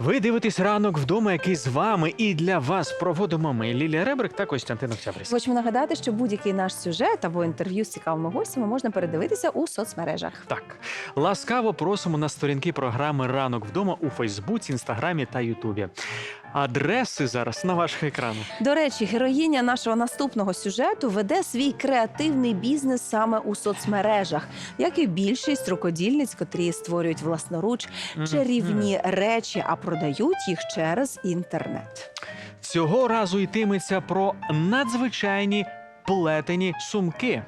Ви дивитесь ранок вдома, який з вами і для вас проводимо ми Лілія Ребрик та Костянтин Октябрьський. Хочемо нагадати, що будь-який наш сюжет або інтерв'ю з цікавими гостями можна передивитися у соцмережах. Так, ласкаво просимо на сторінки програми Ранок вдома у Фейсбуці, Інстаграмі та Ютубі. Адреси зараз на ваших екранах. До речі, героїня нашого наступного сюжету веде свій креативний бізнес саме у соцмережах, як і більшість рукодільниць, котрі створюють власноруч чарівні речі, а продають їх через інтернет. Цього разу йтиметься про надзвичайні плетені сумки.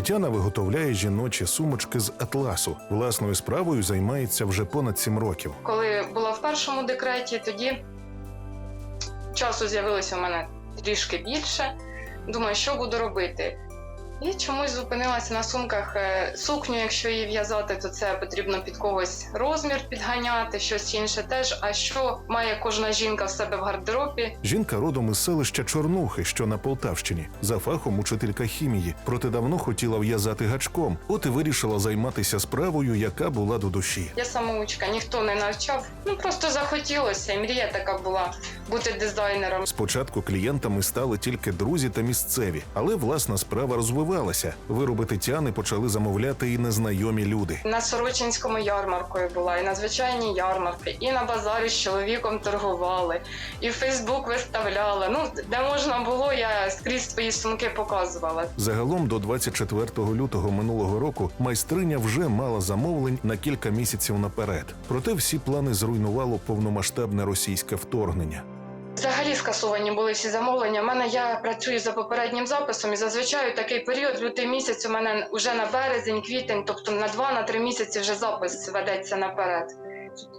Тетяна виготовляє жіночі сумочки з атласу. Власною справою займається вже понад сім років. Коли була в першому декреті, тоді часу з'явилося в мене трішки більше. Думаю, що буду робити. І чомусь зупинилася на сумках е, сукню, якщо її в'язати, то це потрібно під когось розмір підганяти, щось інше теж. А що має кожна жінка в себе в гардеробі? Жінка родом із селища Чорнухи, що на Полтавщині, за фахом учителька хімії. Проте давно хотіла в'язати гачком, от і вирішила займатися справою, яка була до душі. Я самоучка, ніхто не навчав. Ну просто захотілося, і мрія така була бути дизайнером. Спочатку клієнтами стали тільки друзі та місцеві, але власна справа розвивалася. Вироби Тетяни почали замовляти і незнайомі люди. На Сорочинському ярмаркою була, і на звичайній ярмарки, і на базарі з чоловіком торгували, і в Фейсбук виставляла. Ну, де можна було, я скрізь свої сумки показувала. Загалом до 24 лютого минулого року майстриня вже мала замовлень на кілька місяців наперед. Проте всі плани зруйнувало повномасштабне російське вторгнення. Скасовані були всі замовлення. У мене я працюю за попереднім записом, і зазвичай такий період, лютий місяць, у мене вже на березень, квітень, тобто на 2-3 місяці вже запис ведеться наперед.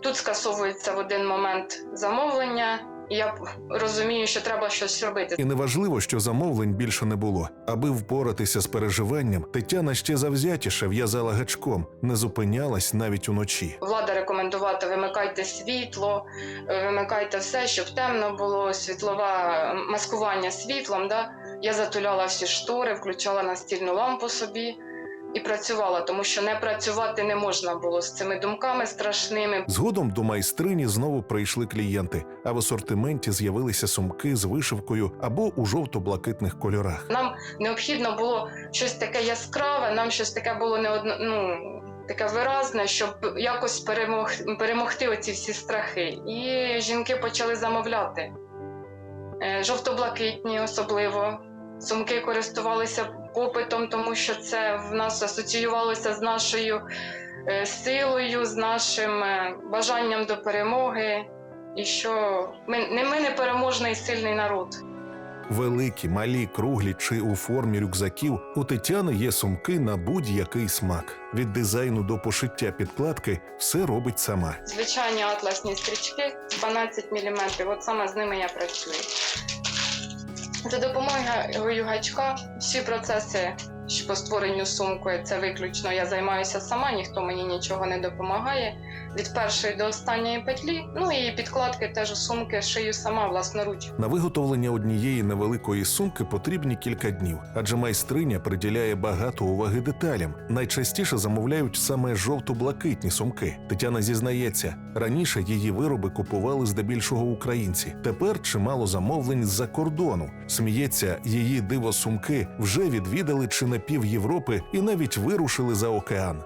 Тут скасовується в один момент замовлення, я розумію, що треба щось робити. І неважливо, що замовлень більше не було. Аби впоратися з переживанням, Тетяна ще завзятіше в'язала гачком, не зупинялась навіть уночі. Влада рекомендувати вимикайте світло, е, вимикайте все, щоб темно було, світлове маскування світлом. Да? Я затуляла всі штори, включала настільну лампу собі і працювала, тому що не працювати не можна було з цими думками страшними. Згодом до майстрині знову прийшли клієнти, а в асортименті з'явилися сумки з вишивкою або у жовто-блакитних кольорах. Нам необхідно було щось таке яскраве, нам щось таке було не одно, ну, таке виразне, щоб якось перемог, перемогти оці всі страхи. І жінки почали замовляти. Е, Жовто-блакитні особливо. Сумки користувалися попитом, тому що це в нас асоціювалося з нашою е, силою, з нашим е, бажанням до перемоги. І що ми не ми не переможний сильний народ. Великі, малі, круглі чи у формі рюкзаків у Тетяни є сумки на будь-який смак. Від дизайну до пошиття підкладки все робить сама. Звичайні атласні стрічки 12 мм, от саме з ними я працюю. За допомогою гачка всі процеси по створенню сумки це виключно я займаюся сама, ніхто мені нічого не допомагає. Від першої до останньої петлі, ну і підкладки теж сумки шию сама власноруч. На виготовлення однієї невеликої сумки потрібні кілька днів, адже майстриня приділяє багато уваги деталям. Найчастіше замовляють саме жовто-блакитні сумки. Тетяна зізнається, раніше її вироби купували здебільшого українці. Тепер чимало замовлень з-за кордону. Сміється, її диво сумки вже відвідали чи не пів Європи і навіть вирушили за океан.